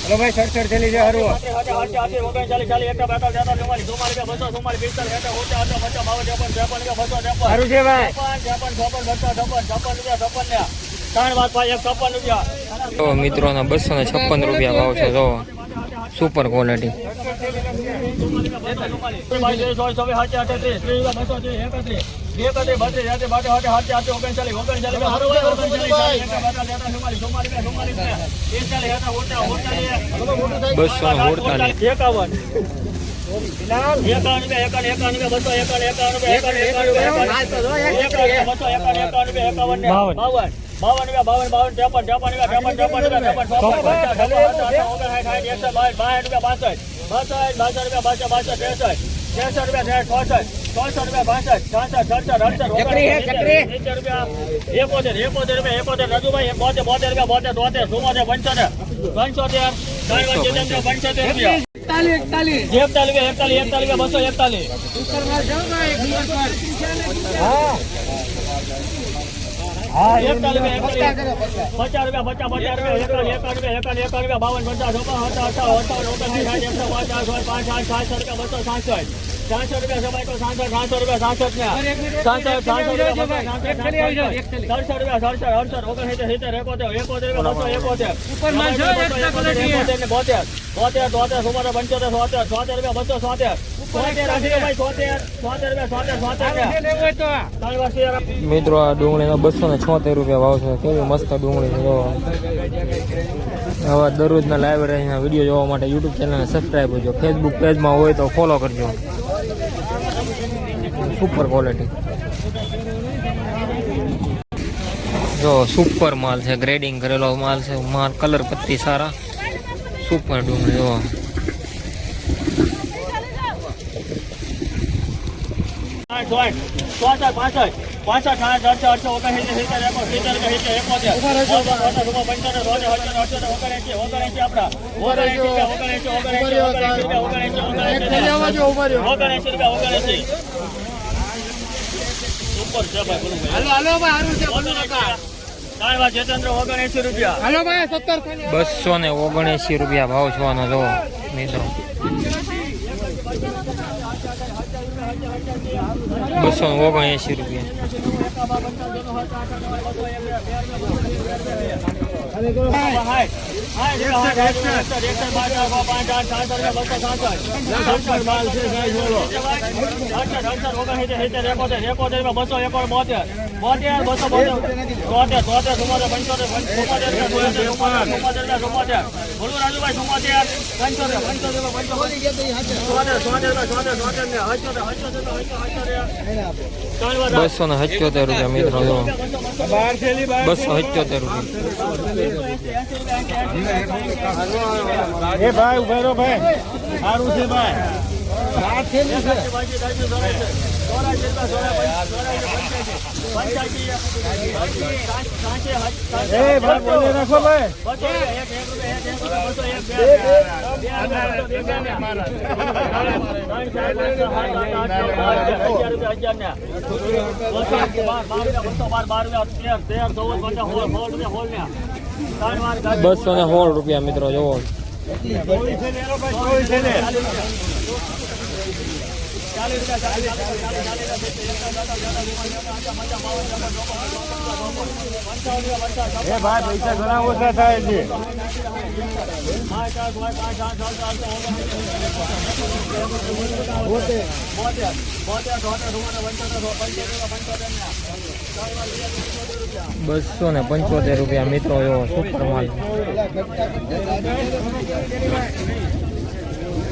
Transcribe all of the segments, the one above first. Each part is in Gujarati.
હલો ભાઈ સડસઠ થેલી છે હરવો સારું છે ભાઈ તો મિત્રોના બસો ને છપ્પન રૂપિયા ભાવ છે જો સુપર ક્વોલિટી ને અડતાલીસ એકાવન એકાવન એકાવન એકાવન એકાવન બસો એકાવન એકાવન એકાવન એકાવન એકાવન બસો એકાવન એકાવન એકાવન ને બાવન બાવન રૂપિયા બાવન બાવન ત્રેપન ત્રેપન રૂપિયા ત્રેપન ત્રેપન રૂપિયા ત્રેપન ચોપન પચાસ છપ્પન સત્તાવન ઓગણસાઠ સાઠ એકસઠ બાસઠ બાસઠ રૂપિયા બાસઠ બાસઠ બાસઠ રૂપિયા બાસઠ બાસઠ ત્રેસઠ ત્રેસઠ રૂપિયા ત્રેસઠ ચોસઠ ચોસઠ રૂપિયા બાસઠ છાસઠ સડસઠ અડસઠ ઓગણસિત્તેર રૂપિયા એકોતેર એકોતેર રૂપિયા એકોતેર રજુભાઈ બોતેર બોતેર રૂપિયા બોતેર તોતેર ચુમ્મોતેર પંચોતેર પંચોતેર પંચોતેર રૂપિયા એકતાલીસ એકતાલીસ એકતાલીસ બસો એકતાલીસ એકતાલીસ એકતાલીસ પચાસ રૂપિયા પચાસ પચાસ રૂપિયા એકાવન એકાવન રૂપિયા એકાવન એકાવન રૂપિયા બાવન પચાસ છપ્પન સત્તાવન અઠાવન ઓગણસાઠ એકસો પચાસ હોય પાંચ આઠ સાતસો રૂપિયા બસો સાસઠ સાસઠ રૂપિયા સબાઈ તો સાતસો રૂપિયા ને સાસઠ સાતસો રૂપિયા સડસઠ અડસઠ ઓગણસિત્તેર સિત્તેર એકોતેર એકોતેર બસો એકોતેર. બોતેર. બોતેર તોતેર સુમોતેર પંચોતેર સોતેર સોતેર રૂપિયા બસો સોતેર. મિત્રો આ ડુંગળીના બસો ને છોતેર રૂપિયા ભાવ છે. કેવી મસ્ત ડુંગળી આવા દરરોજના લાઈવ રહીના વીડિયો જોવા માટે યુટ્યુબ ચેનલને સબસ્ક્રાઈબ કરજો. ફેસબુક પેજમાં હોય તો ફોલો કરજો. સુપર ક્વોલિટી જો સુપર માલ છે ગ્રેડિંગ કરેલો માલ છે, માલ કલર પત્તી સારા. સુપર ડુંગળી, જો. ચોસઠ ચોસઠ પાસઠ સાઠ અડસઠ અડસઠ ઓગણસિત્તેર સિત્તેર એકો સિત્તેર કે સિત્તેર એકોતેર પંચોતેર સોતેર અડસઠ અડસઠ ઓગણએંસી ઓગણએંસી આપણા. ઓગણએંસી રૂપિયા ઓગણએંસી ઓગણએંસી ઓગણએંસી રૂપિયા ઓગણએંસી ઓગણએંસી ઓગણએંસી રૂપિયા ઓગણએંસી ઉપર છે ભાઈ બોલું ભાઈ. ત્રણ વાર જેતેન્દ્ર ઓગણએંસી બસો ને ઓગણએંસી રૂપિયા ભાવ જોવાનો જો મિત્રો. બસો ઓગણએંસી રૂપિયા. બસો એકોણ બોતેર બોતેર બસો બોતેર તોતેર ચુમ્મોતેર પંચોતેર ચુમ્મોતેર ચુમ્મોતેર ચુમ્મોતેર રાજુભાઈ ચુમ્મોતેર પંચોતેર પંચોતેર પંચોતેર ચોતેર ચોતેર ચોતેર ચોતેર ને હચોતેર હચોતેર ત્રણ બસો ને સત્યોતેર રૂપિયા મિત્રો બસો સત્યોતેર રૂપિયા. ભાઈ ઉભેરો ભાઈ. સારું છે ભાઈ. બસો ને સોળ રૂપિયા મિત્રો જોવો એ ભાઈ, પૈસા ઘણા ઓછા થાય છે. બસો ને પંચોતેર રૂપિયા મિત્રો, એવો સુપર માલ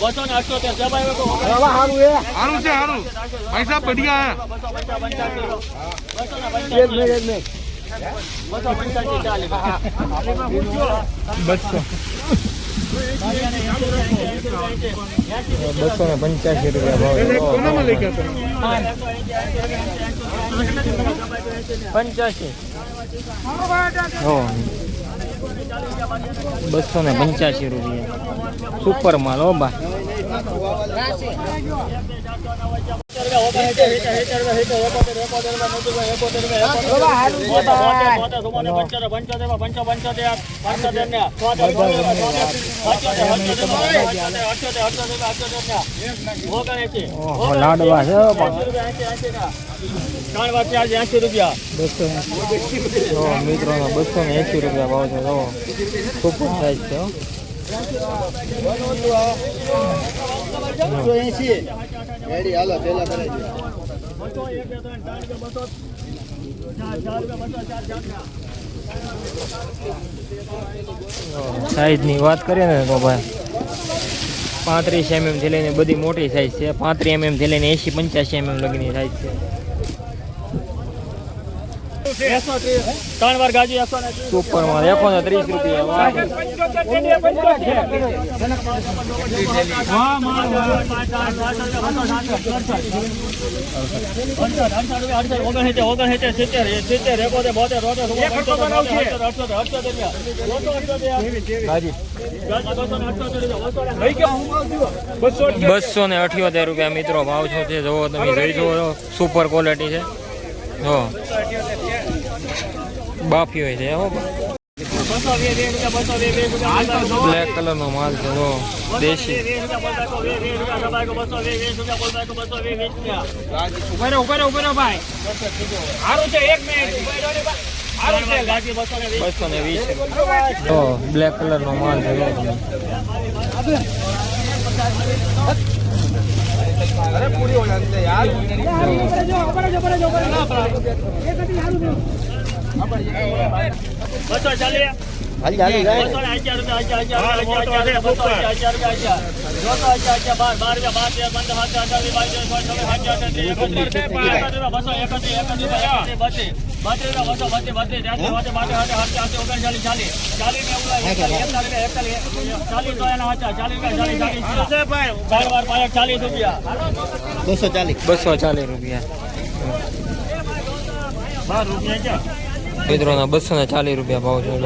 બસો ને અઠ્યોતેર જબાઈ વેકો સારું છે સારું ભાઈ સાહેબ બઢિયા બસો પચાસ પંચાસી બસો ને પંચાસી બસો પંચાસી ચાલીસ બસો બસો ને પંચ્યાસી રૂપિયા ભાવ પંચ્યાસી. બસો ને પંચ્યાસી રૂપિયા. સુપર માલ ઓ બા. લાડવા છે હો બા. ત્રણ વાર ચાર્જ એસી રૂપિયા ભાવ છે બસો ને એંસી રૂપિયા બસો સાઈઝની વાત કરીએ ને તો ભાઈ, પાંત્રીસ એમએમથી લઈને બધી મોટી સાઈઝ છે. પાંત્રીસ એમએમથી લઈને એંશી પંચ્યાસી એમએમ લગીની સાઈઝ છે. ત્રણ વાર ગાજી સુપરમાં એકસો ને ત્રીસ રૂપિયા બસો ને અઠ્યોતેર રૂપિયા મિત્રો ભાવ છો તે જોવો તમે જોઈ જુઓ સુપર ક્વોલિટી છે. જો બાફી હોય છે હો. બ્લેક કલર નો માલ છે જો દેશી. બસો ને વીસ. જો બ્લેક કલર નો માલ છે તમે બસો ને રૂપિયા અગિયાર અગિયાર અગિયાર બસો અગિયાર અગિયાર રૂપિયા અગિયાર જોતો અગિયાર અગિયાર બાર બાર રૂપિયા બાર તેર પંદર એકત્રીસ બસો ને એકતાલીસ એકતાલીસ એકતાલીસ ચાલીસ રૂપિયા ભાવ છે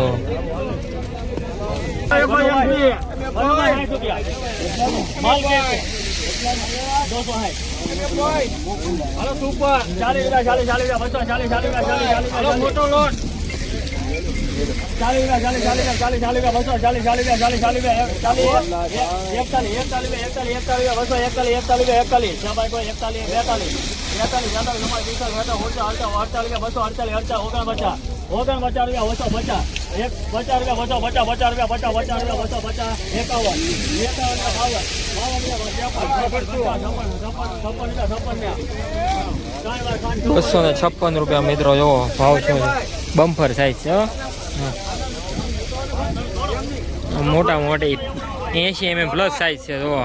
બાર વાર બેતાલીસ બેતાલીસ રૂપિયા બસો અડતાલીસ અડતા ઓગણ રૂપિયા જો ઓગણ પચાસ રૂપિયા ઓછો પચાસ એક પચાસ રૂપિયા ઓછો પચાસ પચાસ રૂપિયા પચાસ પચાસ રૂપિયા ઓછો પચાસ એકાવન એકાવન બાવન બસો ને છપ્પન રૂપિયા મિત્રો એવો ભાવ છે બમ્ફર સાઈઝ છે મોટા મોટી એસી એમએમ પ્લસ સાઈઝ છે જોવો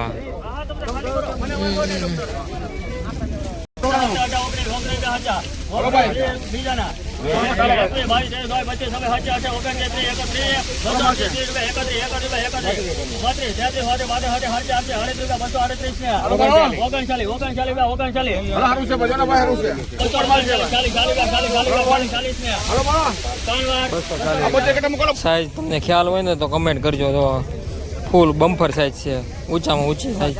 સાઈઝ તમને ખ્યાલ હોય ને તો કમેન્ટ કરજો. તો ફૂલ બમ્ફર સાઈઝ છે. ઊંચામાં ઊંચી સાઈઝ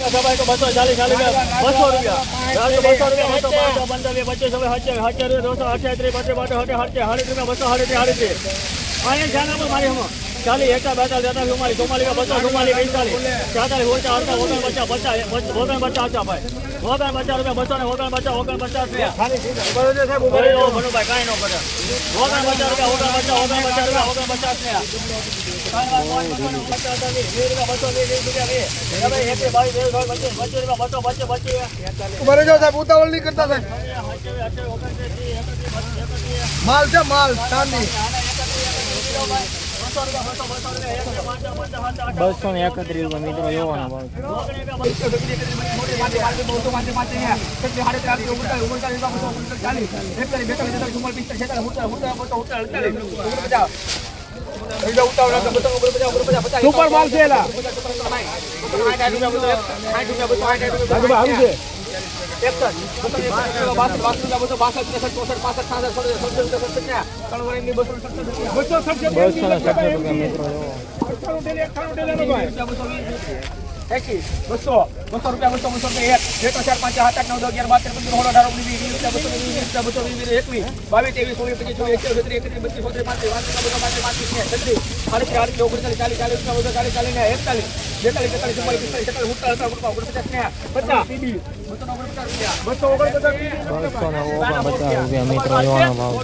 બસો ચાલીસ રૂપિયા બસો રૂપિયા બસો રૂપિયા પંદર પચીસ હવે રૂપિયા બસો બત્રીસ અઠ્યાસી બસો રૂપિયા બસો હાડીસ હાડીસ અહીંયા જાના મારી હમણાં ચાલીસ એકતા બેતાલીસ તેતાલીસ ચુમ્માલીસ ચુમ્માલીસ બસો ચુમ્માલીસ પિસ્તાલીસ ચાતાલીસ ઓછા અડધા ઓગણ પચાસ પચાસ ઓગણ પચાસ આચા ભાઈ. ઓગણ પચાસ રૂપિયા બસો ને ઓગણ પચાસ ઓગણ પચાસ રૂપિયા ભનુભાઈ કાંઈ ન કરે. ઓગણ પચાસ રૂપિયા ઓગણ પચાસ ઓગણ પચાસ રૂપિયા ઓગણ પચાસ સાહેબ ઉતાવળ નહીં કરતા સાહેબ. માલ છે માલ ચાંદી. બસો ને એકત્રીસ રૂપિયા મિત્રો જોવાનો સુપર માલ છે એલા રૂપિયા બસો બસો રૂપિયા બસો બસો રૂપિયા એક એક ચાર પાંચ સાત આઠ નવ દસ અગિયાર બાર તેર પંદર સોળ અઢાર ઓગણીસ વીસ વીસ બસો વીસ વીસ બસો વીસ વીસ એકવીસ બાવીસ ત્રેવીસ ચોવીસ પચીસ છવ્વીસ એકવીસ એકત્રીસ એકત્રીસ બત્રીસ ચોત્રીસ પાંત્રીસ પાંત્રીસ બસો પાંત્રીસ પાંત્રીસ ને છત્રીસ આડત્રીસ આડત્રીસ ઓગણચાલીસ ચાલીસ ચાલીસ બસો ચાલીસ ચાલીસ ને એકતાલીસ બેતાલીસ તેતાલીસ ચુમ્માલીસ પિસ્તાલીસ છેતાલીસ ઉડતાલીસ અડતાલીસ ઓગણપચાસ ને પચાસ બસો ને ઓગણપચાસ રૂપિયા મિત્રો જોવાનો ભાવ